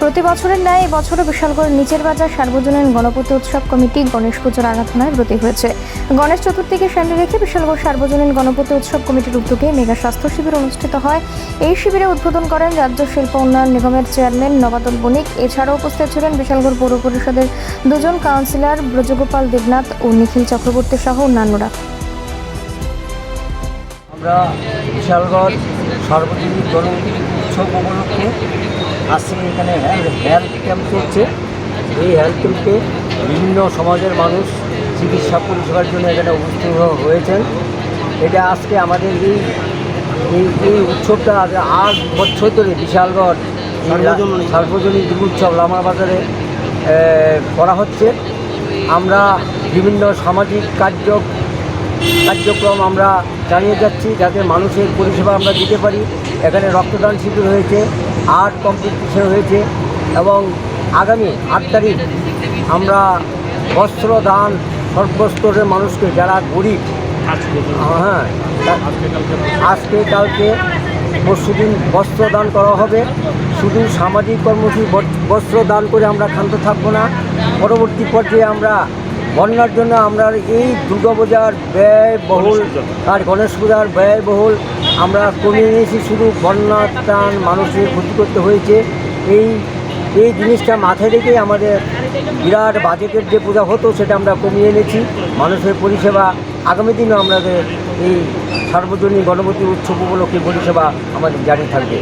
প্রতি বছরের ন্যায় এবছরও বিশালগড় নিচের বাজার সার্বজনীন গণপতি উৎসব কমিটি গণেশ পুজোর আরাধনায় ব্রতী হয়েছে। গণেশ চতুর্থীকে সামনে রেখে বিশালগড় সার্বজনীন গণপতি উৎসব কমিটির উদ্যোগে মেগা স্বাস্থ্য শিবির অনুষ্ঠিত হয়। এই শিবিরে উদ্বোধন করেন রাজ্য শিল্প উন্নয়ন নিগমের চেয়ারম্যান নবাদল বণিক। এছাড়াও উপস্থিত ছিলেন বিশালগড় পৌর পরিষদের দুজন কাউন্সিলর ব্রজগোপাল দেবনাথ ও নিখিল চক্রবর্তী সহ অন্যান্যরা। আমরা বিশালগড় সার্বজনীন গণপতি উৎসব উপলক্ষে আজকে এখানে হেলথ ক্যাম্প চলছে। এই হেলথ ক্যাম্পে বিভিন্ন সমাজের মানুষ চিকিৎসা পরিষেবার জন্য এখানে উপস্থিত হয়েছেন। এটা আজকে আমাদের এই এই এই উৎসবটা আজ আট বছর ধরে বিশালগড় সার্বজনীন। সার্বজনীন যুব উৎসব লামার বাজারে করা হচ্ছে। আমরা বিভিন্ন সামাজিক কার্য কার্যক্রম আমরা চালিয়ে যাচ্ছি যাতে মানুষের পরিষেবা আমরা দিতে পারি। এখানে রক্তদান শিবির হয়েছে। আর্ট কম্পিটিশন হয়েছে এবং আগামী আট তারিখ আমরা বস্ত্র দান সর্বস্তরের মানুষকে, যারা গরিব হ্যাঁ আজকে কালকে পরশুদিন বস্ত্র দান করা হবে। শুধু সামাজিক কর্মসূচি বস- বস্ত্র দান করে আমরা ক্ষান্ত থাকব না। পরবর্তী পর্যায়ে আমরা বন্যার জন্য আমরা এই দুর্গাপূজার ব্যয়বহুল আর গণেশ পূজার ব্যয়বহুল আমরা কমিয়ে নিয়েছি শুধু বন্যা ত্রাণ মানুষের ক্ষতি করতে হয়েছে। এই এই জিনিসটা মাথায় রেখেই আমাদের বিরাট বাজেটের যে পূজা হতো সেটা আমরা কমিয়ে এনেছি। মানুষের পরিষেবা আগামী দিনেও আমাদের এই সার্বজনীন গণপতি উৎসব উপলক্ষে পরিষেবা আমাদের জারি থাকবে।